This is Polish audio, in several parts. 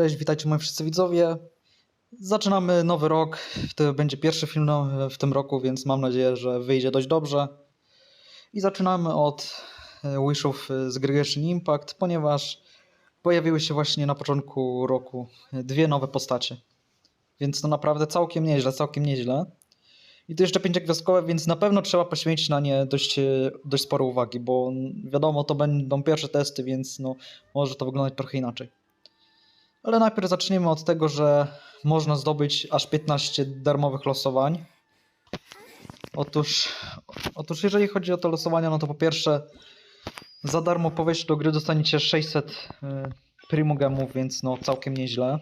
Cześć, witajcie moi wszyscy widzowie. Zaczynamy nowy rok. To będzie pierwszy film w tym roku, więc mam nadzieję, że wyjdzie dość dobrze. I zaczynamy od e, wishów z gry Impact, ponieważ pojawiły się właśnie na początku roku dwie nowe postacie. Więc to naprawdę całkiem nieźle, całkiem nieźle. I to jeszcze pięciogwiazdkowe, więc na pewno trzeba poświęcić na nie dość, e, dość sporo uwagi, bo wiadomo, to będą pierwsze testy, więc no, może to wyglądać trochę inaczej. Ale najpierw zaczniemy od tego, że można zdobyć aż 15 darmowych losowań. Otóż, otóż jeżeli chodzi o te losowania, no to po pierwsze za darmo po wejściu do gry dostaniecie 600 y, primogemów, więc no całkiem nieźle.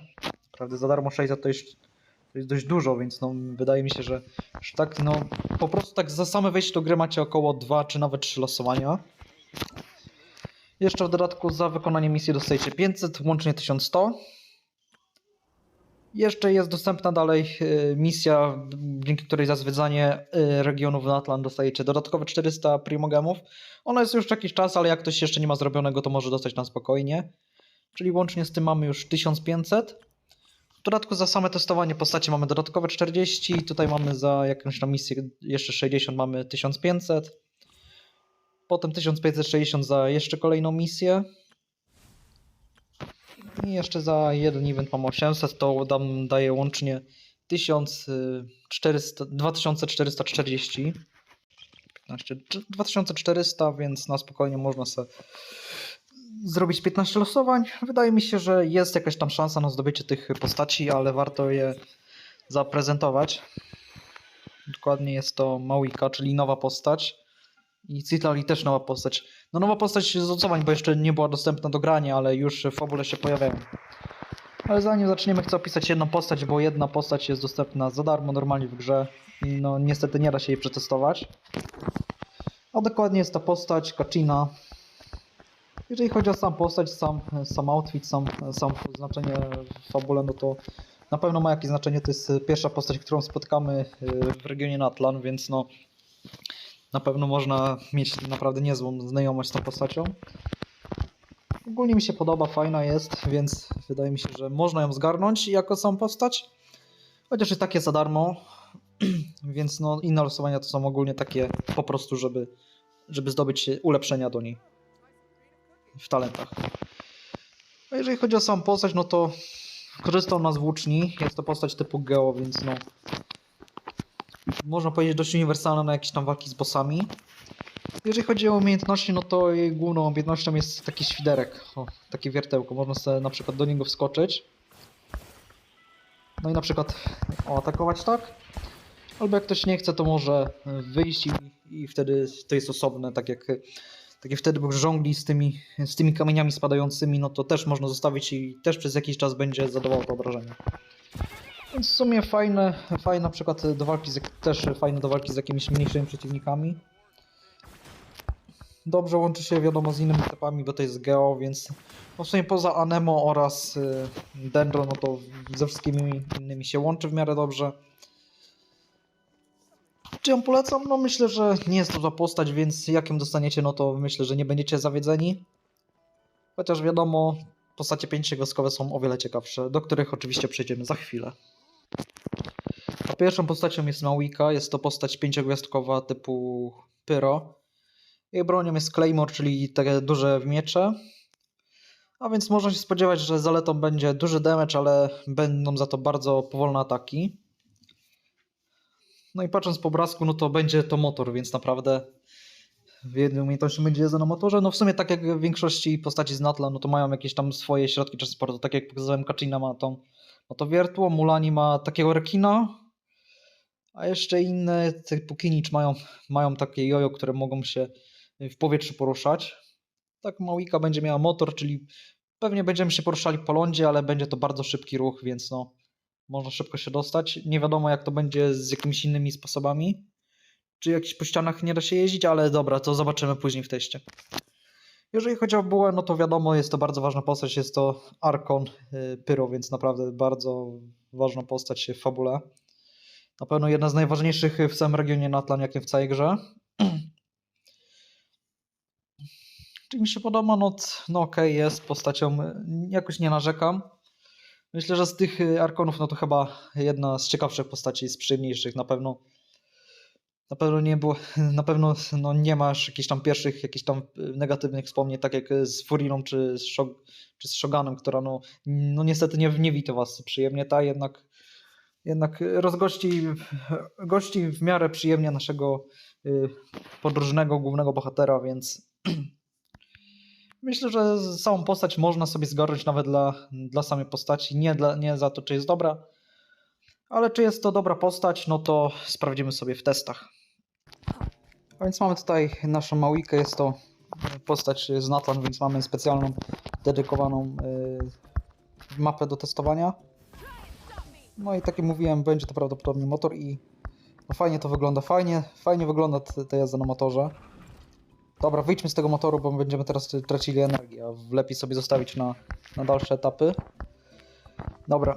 Prawda, za darmo 600 to jest, to jest dość dużo, więc no wydaje mi się, że, tak no po prostu tak za same wejście do gry macie około 2 czy nawet 3 losowania. Jeszcze w dodatku za wykonanie misji dostajecie 500, łącznie 1100. Jeszcze jest dostępna dalej y, misja, dzięki której za zwiedzanie y, regionów Natlan dostajecie dodatkowe 400 primogemów. Ona jest już jakiś czas, ale jak ktoś jeszcze nie ma zrobionego, to może dostać na spokojnie. Czyli łącznie z tym mamy już 1500. W dodatku za same testowanie postaci mamy dodatkowe 40. Tutaj mamy za jakąś tam misję jeszcze 60, mamy 1500. Potem 1560 za jeszcze kolejną misję. I jeszcze za jeden event mam 800, to dam, daje łącznie 1400, 2440. 15, 2400, więc na spokojnie można sobie zrobić 15 losowań. Wydaje mi się, że jest jakaś tam szansa na zdobycie tych postaci, ale warto je zaprezentować. Dokładnie jest to Małika, czyli nowa postać. I Citlali też nowa postać. No nowa postać z losowań, bo jeszcze nie była dostępna do grania, ale już w ogóle się pojawiają. Ale zanim zaczniemy, chcę opisać jedną postać, bo jedna postać jest dostępna za darmo normalnie w grze. No niestety nie da się jej przetestować. A dokładnie jest ta postać Kachina. Jeżeli chodzi o sam postać, sam, sam outfit, sam, sam znaczenie w fabule, no to na pewno ma jakieś znaczenie. To jest pierwsza postać, którą spotkamy w regionie Natlan, więc no na pewno można mieć naprawdę niezłą znajomość z tą postacią. Ogólnie mi się podoba, fajna jest, więc wydaje mi się, że można ją zgarnąć jako samą postać. Chociaż jest takie za darmo, więc no inne losowania to są ogólnie takie po prostu, żeby, żeby zdobyć ulepszenia do niej w talentach. A jeżeli chodzi o samą postać, no to korzystał nas włóczni. Jest to postać typu Geo, więc no można powiedzieć dość uniwersalna na jakieś tam walki z bossami. Jeżeli chodzi o umiejętności, no to jej główną umiejętnością jest taki świderek, o, takie wiertełko, można sobie na przykład do niego wskoczyć. No i na przykład o, atakować tak. Albo jak ktoś nie chce, to może wyjść i, i wtedy to jest osobne, tak jak, tak jak wtedy żongli z tymi, z tymi kamieniami spadającymi, no to też można zostawić i też przez jakiś czas będzie zadawał to obrażenia. W sumie fajne, fajne na przykład do walki z, też fajne do walki z jakimiś mniejszymi przeciwnikami. Dobrze łączy się wiadomo z innymi typami, bo to jest Geo, więc no w sumie poza Anemo oraz y, Dendro, no to ze wszystkimi innymi się łączy w miarę dobrze. Czy ją polecam? No myślę, że nie jest to za postać, więc jak ją dostaniecie, no to myślę, że nie będziecie zawiedzeni. Chociaż wiadomo, postacie pięciogwiazdkowe są o wiele ciekawsze, do których oczywiście przejdziemy za chwilę. A pierwszą postacią jest Małika, jest to postać pięciogwiazdkowa typu Pyro. Jej bronią jest Claymore, czyli te duże miecze. A więc można się spodziewać, że zaletą będzie duży damage, ale będą za to bardzo powolne ataki. No i patrząc po obrazku, no to będzie to motor, więc naprawdę w jednej umiejętności będzie jazda na motorze. No w sumie tak jak w większości postaci z Natla, no to mają jakieś tam swoje środki transportu, tak jak pokazałem Kaczyna ma tą ma to wiertło, Mulani ma takiego rekina, a jeszcze inne typu Kinicz mają, mają takie jojo, które mogą się w powietrzu poruszać. Tak Małika będzie miała motor, czyli pewnie będziemy się poruszali po lądzie, ale będzie to bardzo szybki ruch, więc no można szybko się dostać. Nie wiadomo jak to będzie z jakimiś innymi sposobami. Czy jakiś po ścianach nie da się jeździć, ale dobra, to zobaczymy później w teście. Jeżeli chodzi o bułę, no to wiadomo, jest to bardzo ważna postać, jest to Arkon y, Pyro, więc naprawdę bardzo ważna postać w fabule. Na pewno jedna z najważniejszych w całym regionie Natlan, jak nie w całej grze. Czy mi się podoba? No, no okay, jest postacią, jakoś nie narzekam. Myślę, że z tych y, Arkonów, no to chyba jedna z ciekawszych postaci, z przyjemniejszych na pewno. Na pewno nie było, na pewno no nie masz jakichś tam pierwszych, jakichś tam y, negatywnych wspomnień, tak jak z Furiną czy z, Shog, czy z Shoganem, która no, no niestety nie, nie wita was przyjemnie, ta jednak, jednak rozgości gości w miarę przyjemnie naszego y, podróżnego głównego bohatera, więc myślę, że samą postać można sobie zgarnąć nawet dla, dla samej postaci, nie, dla, nie za to, czy jest dobra, ale czy jest to dobra postać, no to sprawdzimy sobie w testach. Więc mamy tutaj naszą Mawikę, jest to postać z Natlan, więc mamy specjalną, dedykowaną y, mapę do testowania. No i tak jak mówiłem, będzie to prawdopodobnie motor i no fajnie to wygląda, fajnie, fajnie wygląda ta jazda na motorze. Dobra, wyjdźmy z tego motoru, bo będziemy teraz tracili energię, a lepiej sobie zostawić na, na dalsze etapy. Dobra,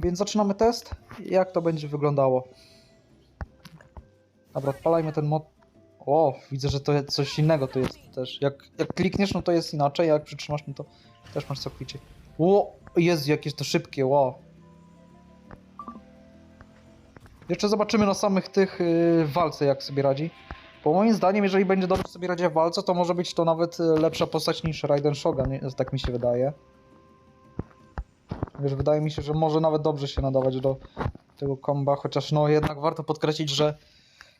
więc zaczynamy test. Jak to będzie wyglądało? Dobra, odpalajmy ten mod. O, widzę, że to jest coś innego to jest też. Jak, jak klikniesz, no to jest inaczej, a jak przytrzymasz, no to też masz całkowicie. Ło, jest jakieś to szybkie, wow. Jeszcze zobaczymy na samych tych yy, walce, jak sobie radzi. Bo moim zdaniem, jeżeli będzie dobrze sobie radził w walce, to może być to nawet y, lepsza postać niż Raiden Shogun, tak mi się wydaje. Wiesz, wydaje mi się, że może nawet dobrze się nadawać do tego komba, chociaż no jednak warto podkreślić, że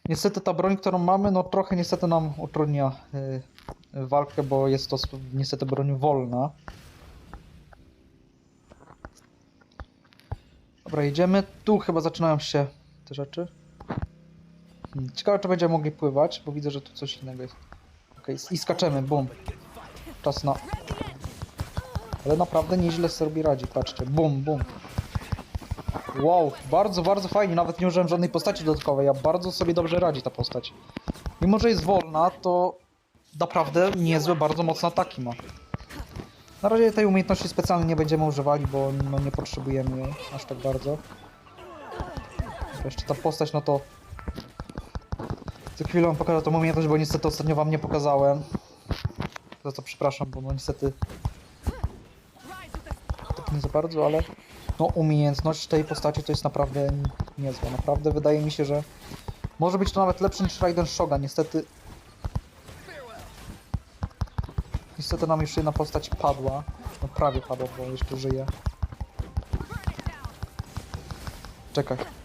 niestety ta broń, którą mamy, no trochę niestety nam utrudnia y, walkę, bo jest to niestety broń wolna. Dobra, idziemy. Tu chyba zaczynają się te rzeczy. Hmm, Ciekawe, czy będziemy mogli pływać, bo widzę, że tu coś innego jest. Okej, i skaczemy, bum. Czas na... Ale naprawdę nieźle sobie radzi, patrzcie. Bum, bum. Wow, bardzo, bardzo fajnie. Nawet nie użyłem żadnej postaci dodatkowej, a bardzo sobie dobrze radzi ta postać. Mimo, że jest wolna, to naprawdę niezłe, bardzo mocne ataki ma. Na razie tej umiejętności specjalnie nie będziemy używali, bo no, nie potrzebujemy jej aż tak bardzo. Jeszcze ta postać, no to... Za chwilę wam pokażę tą umiejętność, bo niestety ostatnio wam nie pokazałem. Za co przepraszam, bo no niestety... Tak nie za bardzo, ale... No umiejętność tej postaci to jest naprawdę niezła. Naprawdę wydaje mi się, że... Może być to nawet lepsze niż Raiden Shogun. Niestety... Niestety nam już jedna postać padła. No prawie padła, bo jeszcze żyje. Czekaj.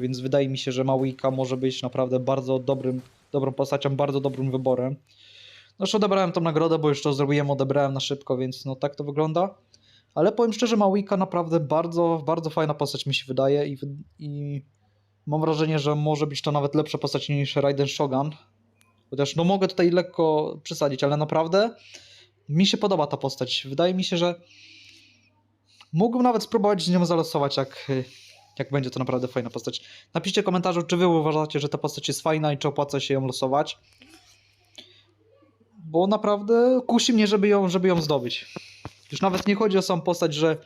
Więc wydaje mi się, że Małika może być naprawdę bardzo dobrym, dobrą postacią, bardzo dobrym wyborem. No już odebrałem tą nagrodę, bo już to zrobiłem, odebrałem na szybko, więc no tak to wygląda. Ale powiem szczerze, Małika naprawdę bardzo, bardzo fajna postać mi się wydaje i, i mam wrażenie, że może być to nawet lepsza postać niż Raiden Shogun. Chociaż no mogę tutaj lekko przesadzić, ale naprawdę mi się podoba ta postać. Wydaje mi się, że mógłbym nawet spróbować z nią zalosować, jak, jak będzie to naprawdę fajna postać. Napiszcie w komentarzu, czy wy uważacie, że ta postać jest fajna i czy opłaca się ją losować. Bo naprawdę kusi mnie, żeby ją, żeby ją zdobyć. Już nawet nie chodzi o samą postać, że,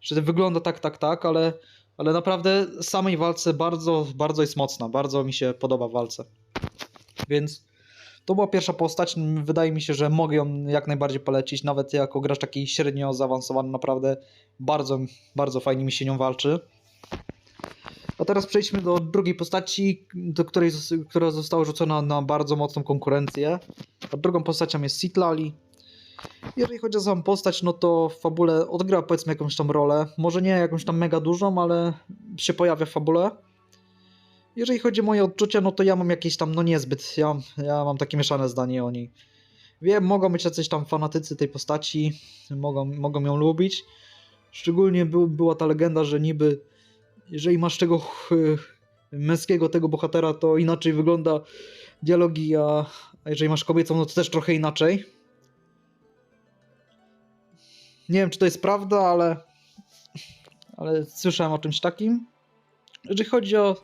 że wygląda tak, tak, tak, ale, ale naprawdę samej walce bardzo, bardzo jest mocna. Bardzo mi się podoba w walce. Więc to była pierwsza postać. Wydaje mi się, że mogę ją jak najbardziej polecić. Nawet jako gracz taki średnio zaawansowany, naprawdę bardzo, bardzo fajnie mi się nią walczy. A teraz przejdźmy do drugiej postaci, do której, która została rzucona na bardzo mocną konkurencję. A drugą postacią jest Citlali. Jeżeli chodzi o samą postać, no to w fabule odgra powiedzmy jakąś tam rolę. Może nie jakąś tam mega dużą, ale się pojawia w fabule. Jeżeli chodzi o moje odczucia, no to ja mam jakieś tam, no niezbyt, ja, ja mam takie mieszane zdanie o niej. Wiem, mogą być jacyś tam fanatycy tej postaci, mogą, mogą ją lubić. Szczególnie był, była ta legenda, że niby jeżeli masz tego męskiego tego bohatera, to inaczej wygląda dialogi, a, jeżeli masz kobiecą, no to też trochę inaczej. Nie wiem, czy to jest prawda, ale ale słyszałem o czymś takim. Jeżeli chodzi o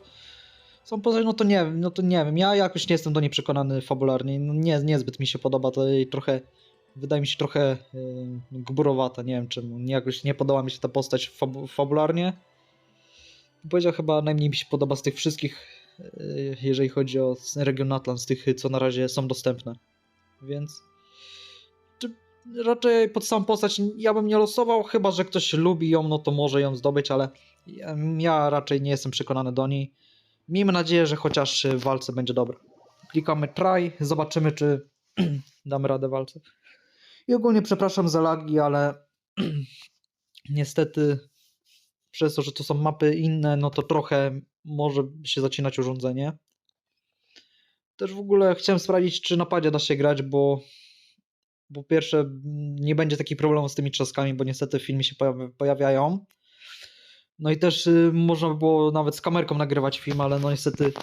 są postać, no to nie wiem, no to nie wiem. Ja jakoś nie jestem do niej przekonany fabularnie. No nie, niezbyt mi się podoba, to jej trochę wydaje mi się trochę yy, gburowata, nie wiem czemu. Jakoś nie podoba mi się ta postać fabu- fabularnie. Powiedział chyba najmniej mi się podoba z tych wszystkich, yy, jeżeli chodzi o region Atlant, z tych, co na razie są dostępne. Więc raczej pod samą postać ja bym nie losował, chyba że ktoś lubi ją, no to może ją zdobyć, ale ja, raczej nie jestem przekonany do niej. Miejmy nadzieję, że chociaż w walce będzie dobra. Klikamy try, zobaczymy czy damy radę walce. I ogólnie przepraszam za lagi, ale niestety przez to, że to są mapy inne, no to trochę może się zacinać urządzenie. Też w ogóle chciałem sprawdzić, czy na padzie da się grać, bo po pierwsze nie będzie takich problemów z tymi trzaskami, bo niestety w filmie się pojawi- pojawiają. No i też y, można by było nawet z kamerką nagrywać film, ale no niestety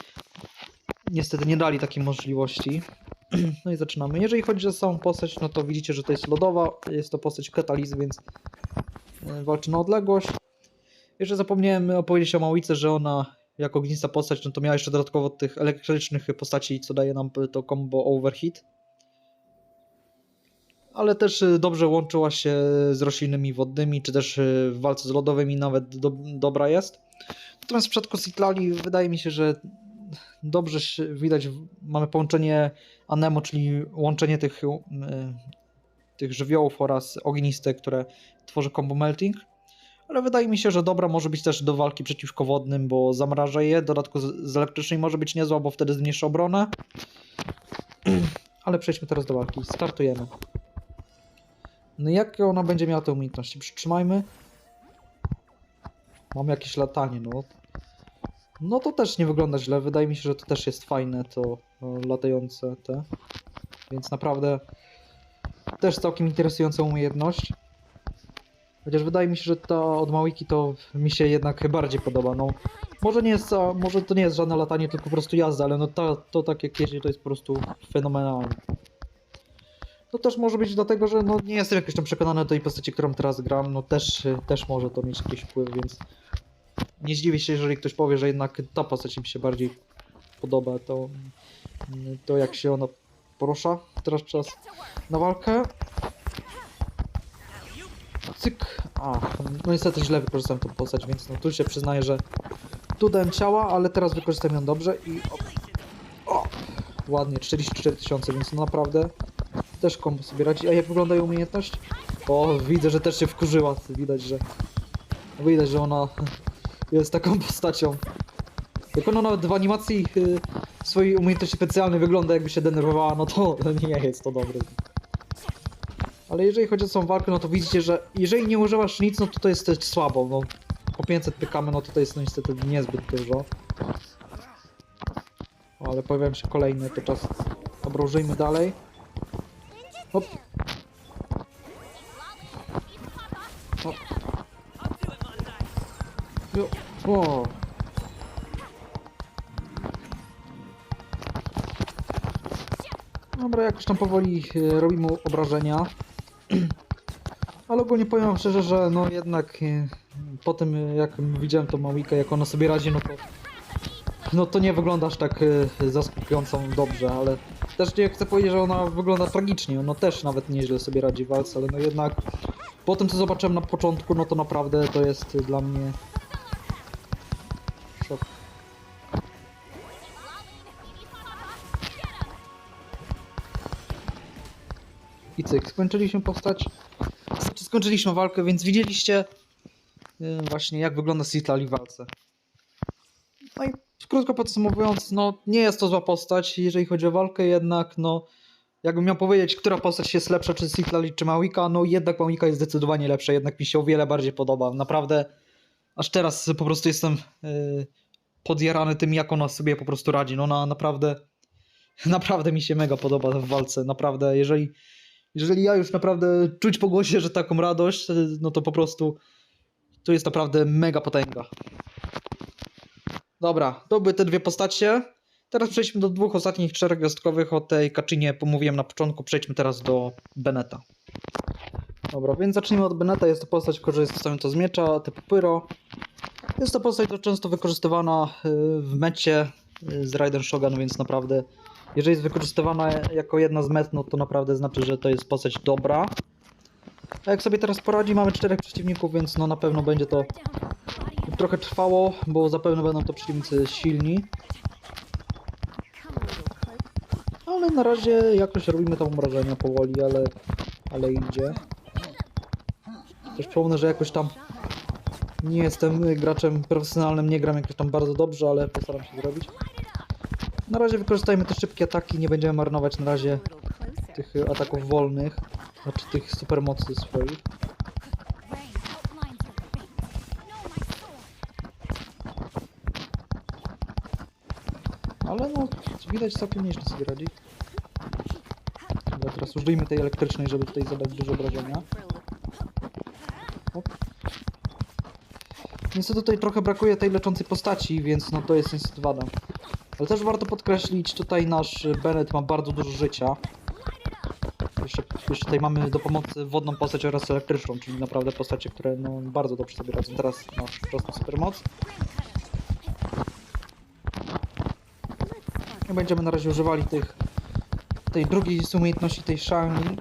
niestety nie dali takiej możliwości. No i zaczynamy. Jeżeli chodzi o samą postać, no to widzicie, że to jest lodowa, jest to postać Katalizy, więc y, walczy na odległość. Jeszcze zapomniałem opowiedzieć o Małyce, że ona jako ognista postać, no to miała jeszcze dodatkowo tych elektrycznych postaci, co daje nam to combo Overheat. Ale też y, dobrze łączyła się z roślinnymi wodnymi, czy też y, w walce z lodowymi nawet do, dobra jest. Natomiast w przypadku Citlali wydaje mi się, że dobrze widać, mamy połączenie Anemo, czyli łączenie tych, y, tych żywiołów oraz ogniste, które tworzy combo melting. Ale wydaje mi się, że dobra może być też do walki przeciwko wodnym, bo zamraża je. W dodatku z, elektrycznej może być niezła, bo wtedy zmniejsza obronę. Ale przejdźmy teraz do walki. Startujemy. No jakie ona będzie miała te umiejętności? Przytrzymajmy. Mam jakieś latanie, no. No to też nie wygląda źle. Wydaje mi się, że to też jest fajne, to latające te. Więc naprawdę też całkiem interesująca umiejętność. Chociaż wydaje mi się, że ta od Małiki to mi się jednak bardziej podoba. No, może nie jest, może to nie jest żadne latanie, tylko po prostu jazda, ale no ta, to tak jak jeździ to jest po prostu fenomenalne. To też może być dlatego, że no nie jestem jakoś tam przekonany do tej postaci, którą teraz gram, no też, też może to mieć jakiś wpływ, więc nie zdziwię się, jeżeli ktoś powie, że jednak ta postać mi się bardziej podoba, to, to jak się ona porusza. Teraz czas na walkę. Cyk. A, no niestety źle wykorzystałem tą postać, więc no tu się przyznaję, że tu dałem ciała, ale teraz wykorzystam ją dobrze i o, o ładnie, 44 tysiące, więc no naprawdę też kombo sobie radzi. A jak wygląda jej umiejętność? O, widzę, że też się wkurzyła, widać, że widać, że ona jest taką postacią. Jak ona nawet w animacji y, swojej umiejętności specjalnej wygląda jakby się denerwowała, no to nie jest to dobre. Ale jeżeli chodzi o tą walkę, no to widzicie, że jeżeli nie używasz nic, no to to jest też słabo. No, po 500 pykamy, no to to jest no niestety niezbyt dużo. Ale pojawiają się kolejne, to czas. Dobra, użyjmy dalej. Hop. Hop. Jo. O. Dobra, jakoś tam powoli e, robimy obrażenia. Ale ogólnie powiem wam szczerze, że no jednak e, po tym e, jak widziałem tą Mawikę, jak ona sobie radzi, no to no to nie wygląda aż tak e, zaskakująco dobrze, ale też nie chcę powiedzieć, że ona wygląda tragicznie, ona też nawet nieźle sobie radzi w walce, ale no jednak po tym co zobaczyłem na początku, no to naprawdę to jest dla mnie I cyk, skończyliśmy postać. Znaczy skończyliśmy walkę, więc widzieliście yy, właśnie jak wygląda Citlali w walce. No i krótko podsumowując, no nie jest to zła postać, jeżeli chodzi o walkę, jednak no jakbym miał powiedzieć, która postać jest lepsza, czy Citlali, czy Małika, no jednak Małika jest zdecydowanie lepsza, jednak mi się o wiele bardziej podoba. Naprawdę aż teraz po prostu jestem yy, podjarany tym, jak ona sobie po prostu radzi. No ona naprawdę, naprawdę mi się mega podoba w walce. Naprawdę, jeżeli, jeżeli ja już naprawdę czuć po głosie, że taką radość, no to po prostu to jest naprawdę mega potęga. Dobra, to były te dwie postacie. Teraz przejdźmy do dwóch ostatnich czterech gwiazdkowych. O tej Kaczynie pomówiłem na początku. Przejdźmy teraz do Beneta. Dobra, więc zacznijmy od Beneta. Jest to postać korzystająca z miecza typu Pyro. Jest to postać często wykorzystywana y, w mecie y, z Raiden Shogun, więc naprawdę jeżeli jest wykorzystywana jako jedna z met, no to naprawdę znaczy, że to jest postać dobra. A jak sobie teraz poradzi, mamy czterech przeciwników, więc no na pewno będzie to trochę trwało, bo zapewne będą to przeciwnicy silni. Ale na razie jakoś robimy tam obrażenia powoli, ale, ale idzie. Też przypomnę, że jakoś tam nie jestem graczem profesjonalnym, nie gram jakoś tam bardzo dobrze, ale postaram się zrobić. Na razie wykorzystajmy te szybkie ataki, nie będziemy marnować na razie tych ataków wolnych, znaczy tych supermocy swoich. Ale no, widać całkiem nieźle sobie radzi. Dobra, teraz użyjmy tej elektrycznej, żeby tutaj zadać dużo obrażenia. Niestety tutaj trochę brakuje tej leczącej postaci, więc no to jest niestety wada. Ale też warto podkreślić, tutaj nasz Bennett ma bardzo dużo życia. Jeszcze, jeszcze tutaj mamy do pomocy wodną postać oraz elektryczną, czyli naprawdę postacie, które no, bardzo dobrze sobie radzą. Teraz nasz prosty supermoc. I będziemy na razie używali tych tej drugiej z umiejętności, tej Shining.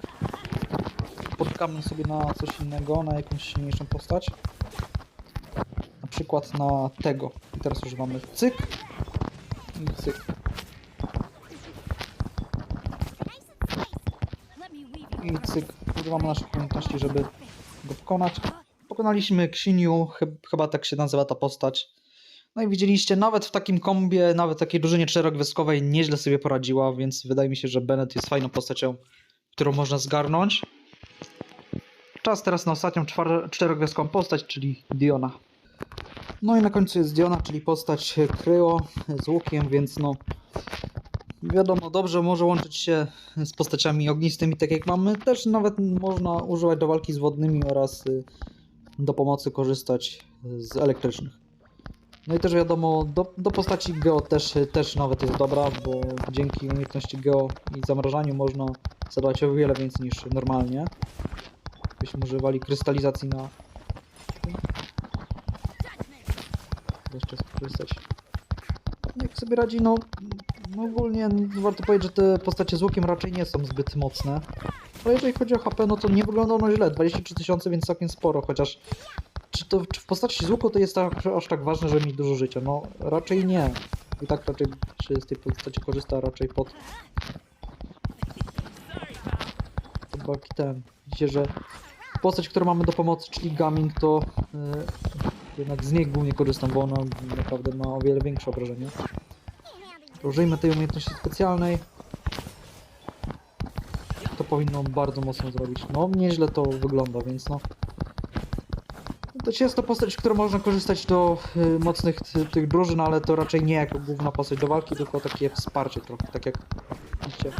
Poczekamy sobie na coś innego, na jakąś silniejszą postać. Na przykład na tego. I teraz używamy cyk cyk. I cyk. Używamy naszych umiejętności, żeby go pokonać. Pokonaliśmy Ksiniu, chyb- chyba tak się nazywa ta postać. No i widzieliście, nawet w takim kombie, nawet takiej drużynie czterogwiazdkowej nieźle sobie poradziła, więc wydaje mi się, że Bennett jest fajną postacią, którą można zgarnąć. Czas teraz na ostatnią czterogwiazdkową postać, czyli Diona. No i na końcu jest Diona, czyli postać Kryo z łukiem, więc no wiadomo, dobrze może łączyć się z postaciami ognistymi, tak jak mamy. Też nawet można używać do walki z wodnymi oraz y, do pomocy korzystać z elektrycznych. No i też wiadomo, do, do postaci Geo też, też nawet jest dobra, bo dzięki umiejętności Geo i zamrażaniu można zadawać o wiele więcej niż normalnie. Byśmy używali krystalizacji na... Jeszcze skorzystać. Jak sobie radzi, no, no ogólnie warto powiedzieć, że te postacie z łukiem raczej nie są zbyt mocne. Ale jeżeli chodzi o HP, no to nie wygląda ono źle. 23 tysiące, więc całkiem sporo, chociaż czy to czy w postaci z łuku to jest tak, aż tak ważne, żeby mieć dużo życia? No raczej nie. I tak raczej się z tej postaci korzysta raczej pod... walki ten. Widzicie, że postać, którą mamy do pomocy, czyli Gaming, to yy, jednak z niej głównie korzystam, bo ona naprawdę ma o wiele większe obrażenia. Użyjmy tej umiejętności specjalnej. To powinno bardzo mocno zrobić. No, nieźle to wygląda, więc no. To jest to postać, którą można korzystać do y, mocnych ty, tych drużyn, ale to raczej nie jako główna postać do walki, tylko takie wsparcie trochę, tak jak widzicie.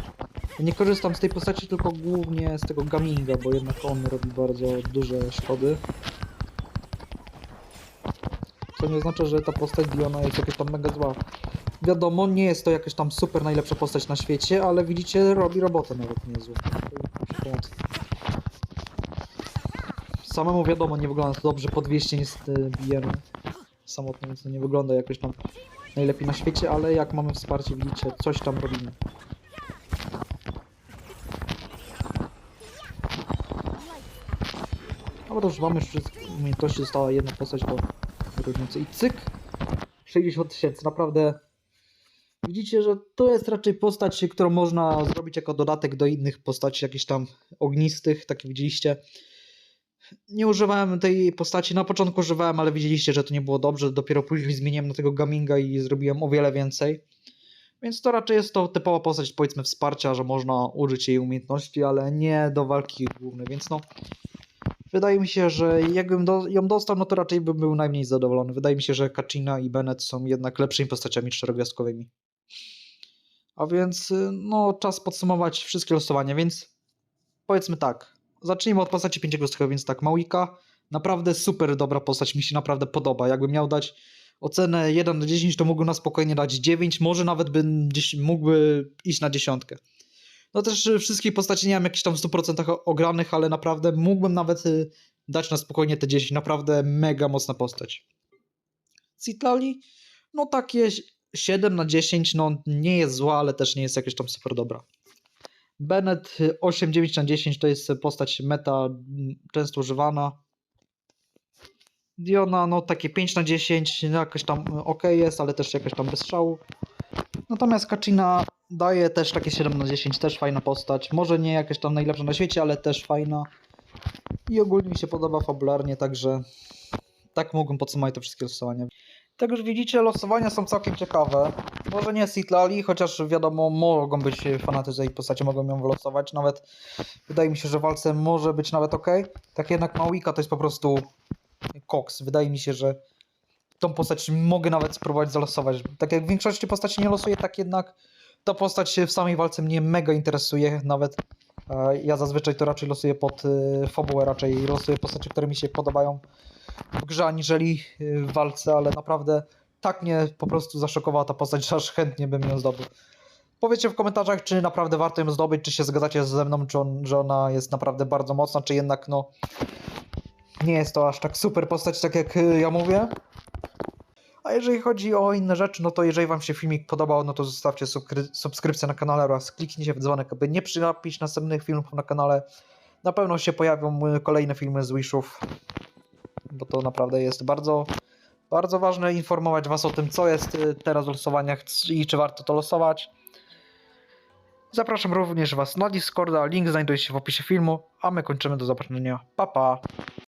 Nie korzystam z tej postaci, tylko głównie z tego gaminga, bo jednak on robi bardzo duże szkody. Co nie oznacza, że ta postać Diona jest jakaś tam mega zła. Wiadomo, nie jest to jakaś tam super najlepsza postać na świecie, ale widzicie, robi robotę nawet niezłą. To. Samemu wiadomo, nie wygląda to dobrze, po 200 niestety bijemy samotnie, więc to nie wygląda jakoś tam najlepiej na świecie, ale jak mamy wsparcie, widzicie, coś tam robimy. Dobra, już wszystkich umiejętności, została jedna postać do różnicy i cyk! 60 tysięcy, naprawdę Widzicie, że to jest raczej postać, którą można zrobić jako dodatek do innych postaci, jakichś tam ognistych, tak widzieliście. Nie używałem tej postaci, na początku używałem, ale widzieliście, że to nie było dobrze. Dopiero później zmieniłem na tego gaminga i zrobiłem o wiele więcej. Więc to raczej jest to typowa postać, powiedzmy, wsparcia, że można użyć jej umiejętności, ale nie do walki głównej, więc no. Wydaje mi się, że jakbym do, ją dostał, no to raczej bym był najmniej zadowolony. Wydaje mi się, że Kachina i Bennett są jednak lepszymi postaciami czterogwiazdkowymi. A więc, y, no, czas podsumować wszystkie losowania, więc powiedzmy tak. Zacznijmy od postaci pięciogwiazdkowej, więc tak, Małika, naprawdę super dobra postać, mi się naprawdę podoba. Jakbym miał dać ocenę 1 do 10, to mógłbym na spokojnie dać 9, może nawet bym mógłby iść na dziesiątkę. No też y, wszystkich postaci nie mam jakichś tam w 100% ogranych, ale naprawdę mógłbym nawet y, dać na spokojnie te 10, naprawdę mega mocna postać. Citlali, no takie 7 na 10, no nie jest zła, ale też nie jest jakieś tam super dobra. Bennett y, 8-9 na 10 to jest postać meta mm, często używana. Diona, no takie 5 na 10, no jakoś tam ok jest, ale też jakaś tam bez strzału. Natomiast Kacina daje też takie 7 na 10, też fajna postać. Może nie jakaś tam najlepsza na świecie, ale też fajna. I ogólnie mi się podoba fabularnie, także tak mógłbym podsumować te wszystkie losowania. Tak już widzicie, losowania są całkiem ciekawe. Może nie Sitlali, chociaż wiadomo, mogą być fanatycy jej postaci, mogą ją wylosować. Nawet wydaje mi się, że w walce może być nawet ok. Tak jednak Małika to jest po prostu koks. Wydaje mi się, że tą postać mogę nawet spróbować zalosować. Tak jak w większości postaci nie losuję, tak jednak ta postać w samej walce mnie mega interesuje. Nawet e, ja zazwyczaj to raczej losuję pod e, fabułę, raczej losuję postacie, które mi się podobają w grze, aniżeli e, w walce, ale naprawdę tak mnie po prostu zaszokowała ta postać, że aż chętnie bym ją zdobył. Powiedzcie w komentarzach, czy naprawdę warto ją zdobyć, czy się zgadzacie ze mną, czy on, że ona jest naprawdę bardzo mocna, czy jednak no nie jest to aż tak super postać, tak jak ja mówię. A jeżeli chodzi o inne rzeczy, no to jeżeli Wam się filmik podobał, no to zostawcie subskry- subskrypcję na kanale oraz kliknijcie w dzwonek, aby nie przegapić następnych filmów na kanale. Na pewno się pojawią kolejne filmy z Wishów, bo to naprawdę jest bardzo, bardzo ważne informować Was o tym, co jest y, teraz w losowaniach i czy warto to losować. Zapraszam również Was na Discorda, link znajduje się w opisie filmu, a my kończymy do zobaczenia. Pa pa!